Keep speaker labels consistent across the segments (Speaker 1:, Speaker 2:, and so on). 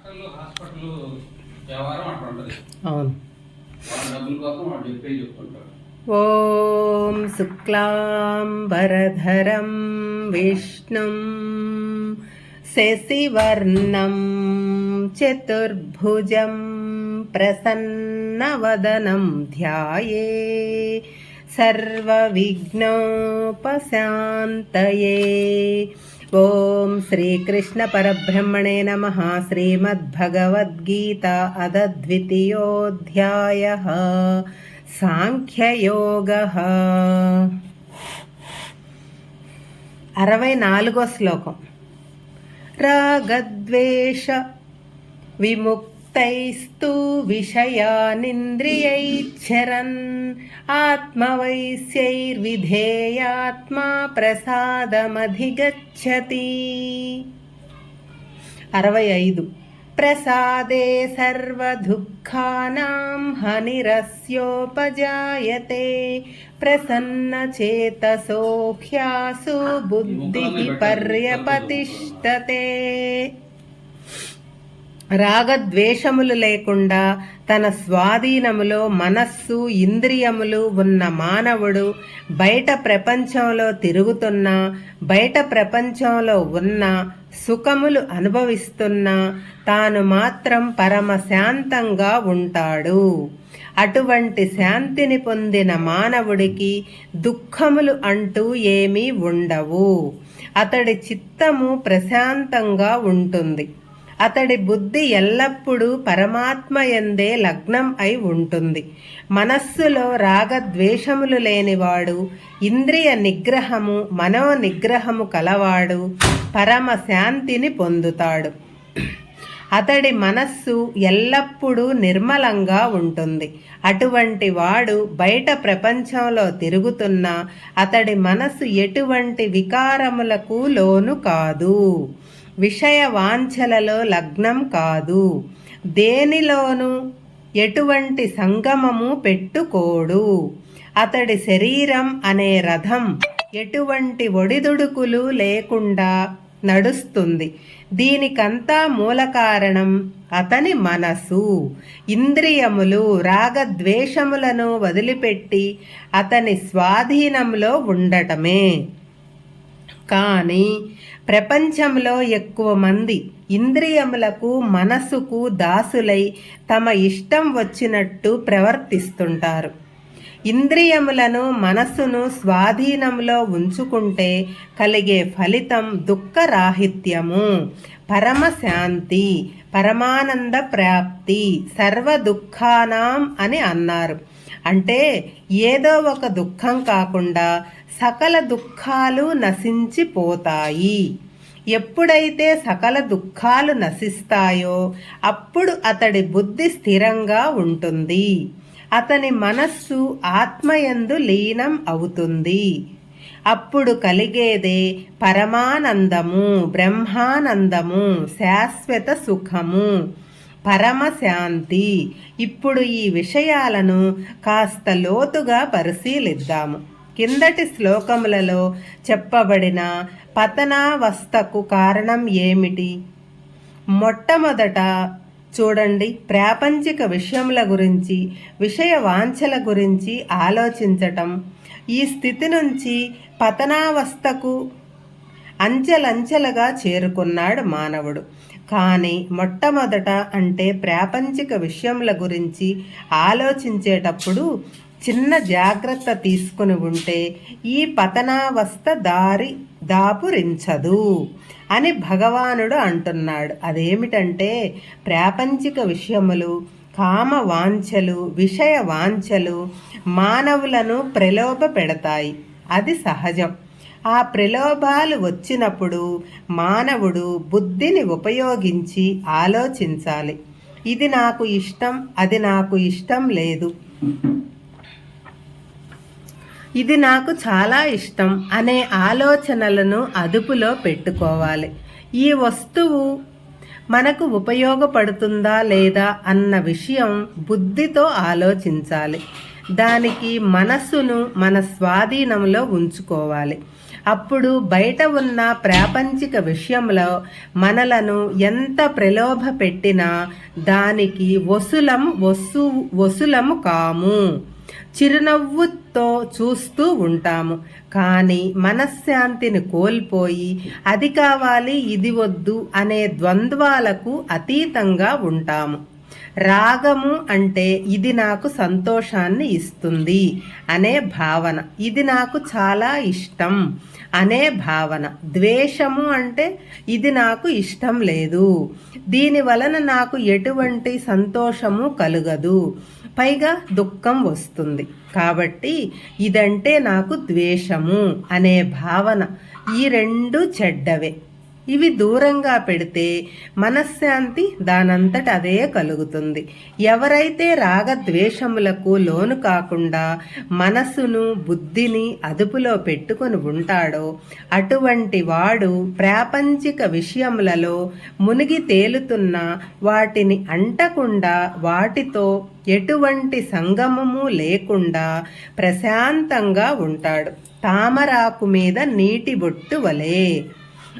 Speaker 1: డాక్టర్లు హాస్పిటల్ వ్యవహారం అట్లా ఉంటుంది
Speaker 2: అవును
Speaker 1: వాళ్ళ డబ్బుల కోసం వాళ్ళు చెప్పే చెప్తుంటారు
Speaker 2: ॐ शुक्लाम्बरधरं विष्णुं शशिवर्णं चतुर्भुजं प्रसन्नवदनं ध्याये सर्वविघ्नोपशान्तये ॐ श्रीकृष्णपरब्रह्मणे नमः श्रीमद्भगवद्गीता अदद्वितीयोऽध्यायः సాంఖ్యయోగ అరవై నాలుగో శ్లోకం రాగద్వేష విముక్తైస్తు విషయానింద్రియైచ్చరన్. ఆత్మవైశ్యైర్విధేయాత్మా ప్రసాదమధిగచ్చతి. అరవై ఐదు ప్రసాదే సర్వదుఃఖానాం హనిరస్యోపజాయతే. ప్రసన్నచేతసో హ్యాసు బుద్ధి పర్యపతిష్టతే రాగద్వేషములు లేకుండా తన స్వాధీనములో మనస్సు ఇంద్రియములు ఉన్న మానవుడు బయట ప్రపంచంలో తిరుగుతున్నా బయట ప్రపంచంలో ఉన్న సుఖములు అనుభవిస్తున్నా తాను మాత్రం పరమ శాంతంగా ఉంటాడు. అటువంటి శాంతిని పొందిన మానవుడికి దుఃఖములు అంటూ ఏమీ ఉండవు. అతడి చిత్తము ప్రశాంతంగా ఉంటుంది. అతడి బుద్ధి ఎల్లప్పుడూ పరమాత్మ ఎందే లగ్నం అయి ఉంటుంది. మనస్సులో రాగద్వేషములు లేనివాడు ఇంద్రియ నిగ్రహము మనో నిగ్రహము కలవాడు పరమ శాంతిని పొందుతాడు. అతడి మనస్సు ఎల్లప్పుడూ నిర్మలంగా ఉంటుంది. అటువంటి వాడు బయట ప్రపంచంలో తిరుగుతున్నా అతడి మనస్సు ఎటువంటి వికారములకు లోను కాదు. విషయ వాంఛలలో లగ్నం కాదు. దేనిలోనూ ఎటువంటి సంగమము పెట్టుకోడు. అతడి శరీరం అనే రథం ఎటువంటి ఒడిదుడుకులు లేకుండా నడుస్తుంది. దీనికంతా మూల కారణం అతని మనసు. ఇంద్రియములు రాగద్వేషములను వదిలిపెట్టి అతని స్వాధీనంలో ఉండటమే. కానీ ప్రపంచంలో ఎక్కువ మంది ఇంద్రియములకు మనసుకు దాసులై తమ ఇష్టం వచ్చినట్టు ప్రవర్తిస్తుంటారు. ఇంద్రియములను మనస్సును స్వాధీనంలో ఉంచుకుంటే కలిగే ఫలితం దుఃఖరాహిత్యము. పరమశాంతి పరమానంద ప్రాప్తి సర్వ దుఃఖానాం అని అన్నారు. అంటే ఏదో ఒక దుఃఖం కాకుండా సకల దుఃఖాలు నశించిపోతాయి. ఎప్పుడైతే సకల దుఃఖాలు నశిస్తాయో అప్పుడు అతడి బుద్ధి స్థిరంగా ఉంటుంది. అతని మనస్సు ఆత్మయందు లీనం అవుతుంది. అప్పుడు కలిగేదే పరమానందము బ్రహ్మానందము శాశ్వత సుఖము. పరమశాంతి. ఇప్పుడు ఈ విషయాలను కాస్త లోతుగా పరిశీలిద్దాము. కిందటి శ్లోకములలో చెప్పబడిన పతనావస్థకు కారణం ఏమిటి? మొట్టమొదట చూడండి ప్రాపంచిక విషయముల గురించి విషయ వాంఛల గురించి ఆలోచించటం. ఈ స్థితి నుంచి పతనావస్థకు అంచెలంచెలుగా చేరుకున్నాడు మానవుడు. కానీ మొట్టమొదట అంటే ప్రాపంచిక విషయముల గురించి ఆలోచించేటప్పుడు చిన్న జాగ్రత్త తీసుకుని ఉంటే ఈ పతనావస్థ దారి దాపురించదు అని భగవానుడు అంటున్నాడు. అదేమిటంటే ప్రాపంచిక విషయములు కామ వాంఛలు విషయ వాంఛలు మానవులను ప్రలోభ పెడతాయి అది సహజం. ఆ ప్రలోభాలు వచ్చినప్పుడు మానవుడు బుద్ధిని ఉపయోగించి ఆలోచించాలి. ఇది నాకు ఇష్టం అది నాకు ఇష్టం లేదు. ఇది నాకు చాలా ఇష్టం అనే ఆలోచనలను అదుపులో పెట్టుకోవాలి. ఈ వస్తువు మనకు ఉపయోగపడుతుందా లేదా అన్న విషయం బుద్ధితో ఆలోచించాలి. దానికి మనస్సును మన స్వాధీనంలో ఉంచుకోవాలి. అప్పుడు బయట ఉన్న ప్రాపంచిక విషయంలో మనలను ఎంత ప్రలోభ పెట్టినా దానికి వసులం వసు వసులము కాము. చిరునవ్వుతో చూస్తూ ఉంటాము. కానీ మనశ్శాంతిని కోల్పోయి అది కావాలి ఇది వద్దు అనే ద్వంద్వాలకు అతీతంగా ఉంటాము. రాగము అంటే ఇది నాకు సంతోషాన్ని ఇస్తుంది అనే భావన. ఇది నాకు చాలా ఇష్టం అనే భావన. ద్వేషము అంటే ఇది నాకు ఇష్టం లేదు. దీని వలన నాకు ఎటువంటి సంతోషము కలుగదు. పైగా దుఃఖం వస్తుంది. కాబట్టి ఇదంటే నాకు ద్వేషము అనే భావన. ఈ రెండు చెడ్డవే. ఇవి దూరంగా పెడితే మనశ్శాంతి దానంతట అదే కలుగుతుంది. ఎవరైతే రాగద్వేషములకు లోను కాకుండా మనస్సును బుద్ధిని అదుపులో పెట్టుకొని ఉంటాడో అటువంటి వాడు ప్రాపంచిక విషయములలో మునిగి తేలుతున్న వాటిని అంటకుండా వాటితో ఎటువంటి సంగమము లేకుండా ప్రశాంతంగా ఉంటాడు. తామరాకు మీద నీటి బొట్టు వలె.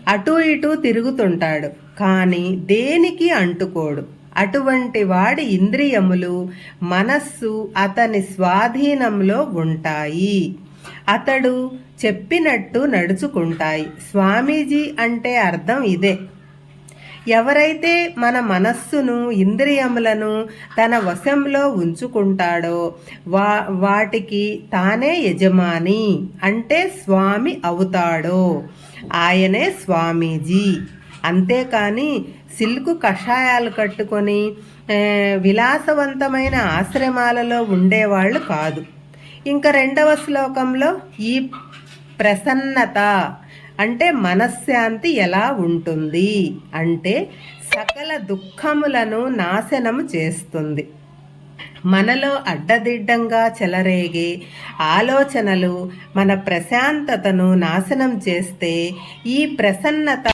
Speaker 2: అటు ఇటు తిరుగుతుంటాడు. కానీ దేనికి అంటుకోడు? అటువంటి వాడి ఇంద్రియములు మనస్సు అతని స్వాధీనంలో ఉంటాయి. అతడు చెప్పినట్టు నడుచుకుంటాయి. స్వామీజీ అంటే అర్థం ఇదే. ఎవరైతే మన మనస్సును ఇంద్రియములను తన వశంలో ఉంచుకుంటాడో వా వాటికి తానే యజమాని అంటే స్వామి అవుతాడో. ఆయనే స్వామీజీ. అంతేకాని సిల్కు కషాయాలు కట్టుకొని విలాసవంతమైన ఆశ్రమాలలో ఉండేవాళ్ళు కాదు. ఇంకా రెండవ శ్లోకంలో ఈ ప్రసన్నత అంటే మనశ్శాంతి ఎలా ఉంటుంది? అంటే సకల దుఃఖములను నాశనము చేస్తుంది. మనలో అడ్డదిడ్డంగా చెలరేగే ఆలోచనలు మన ప్రశాంతతను నాశనం చేస్తే ఈ ప్రసన్నత